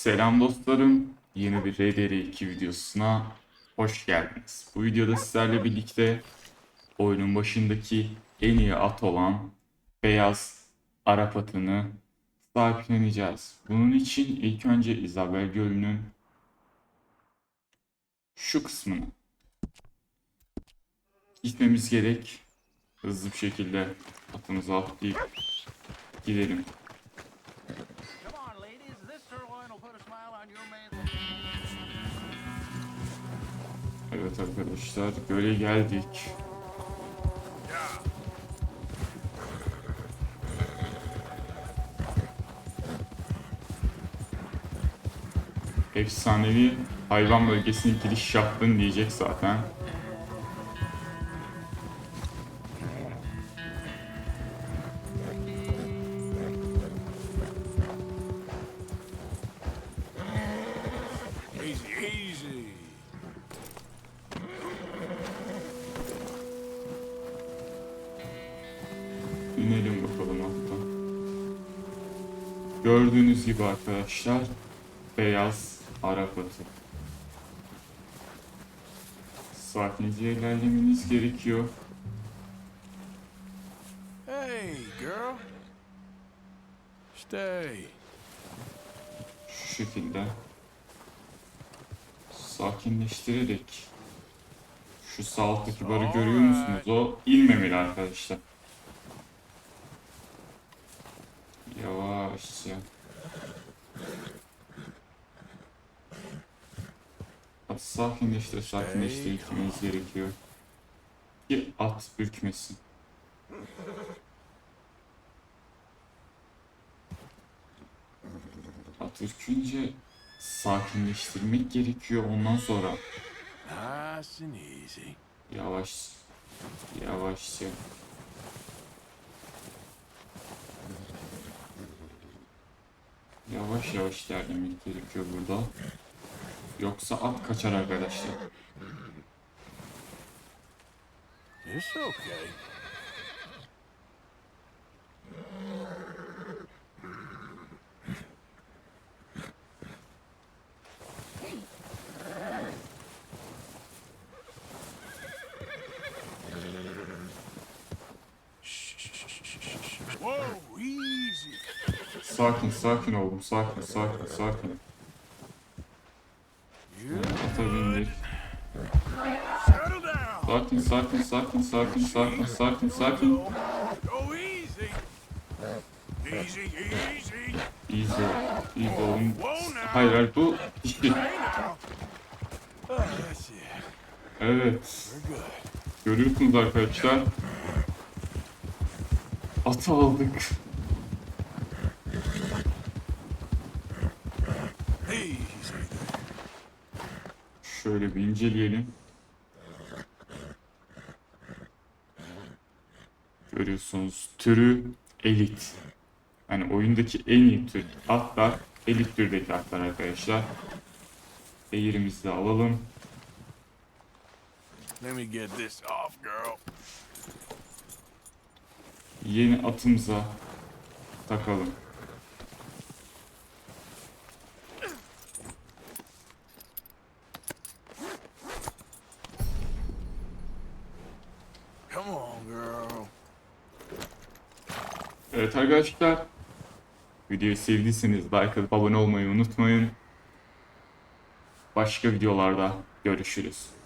Selam dostlarım. Yeni bir RDR2 videosuna hoş geldiniz. Bu videoda sizlerle birlikte oyunun başındaki en iyi at olan beyaz Arap atını sahipleneceğiz. Bunun için ilk önce Isabel Gölü'nün şu kısmını gitmemiz gerek. Hızlı bir şekilde atımızı atlayıp gidelim. Evet arkadaşlar göle geldik. Efsanevi hayvan bölgesine giriş yaptın diyecek zaten. Easy, easy. İnelim bakalım hatta. Gördüğünüz gibi arkadaşlar beyaz Arap atı. Sakince ilerlemeniz gerekiyor. Hey, girl. Stay. Şu şekilde sakinleştirerek şu sağ alttaki barı görüyor musunuz? O inmemeli arkadaşlar. Yavaşça. At sakinleştir, sakinleştir gitmeniz gerekiyor. Ki at ürkmesin. At ürkünce sakinleştirmek gerekiyor ondan sonra yavaş yavaşça yavaş yavaş ilerlemek gerekiyor burada. Yoksa at kaçar arkadaşlar. It's okay. Sakin sakin oğlum sakin sakin sakin. You Ata bindik. Sakin sakin sakin sakin sakin sakin sakin. Easy. Easy, oğlum. Hayır hayır bu. Oh, it. Evet. Görüyorsunuz arkadaşlar. Atı aldık. Şöyle bir inceleyelim. Görüyorsunuz türü elit. Yani oyundaki en iyi tür atlar elit türdeki atlar arkadaşlar. Eğrimizi de alalım. Let me get this off, girl. Yeni atımıza takalım. Come on, girl. Evet arkadaşlar. Videoyu sevdiyseniz like atıp abone olmayı unutmayın. Başka videolarda görüşürüz.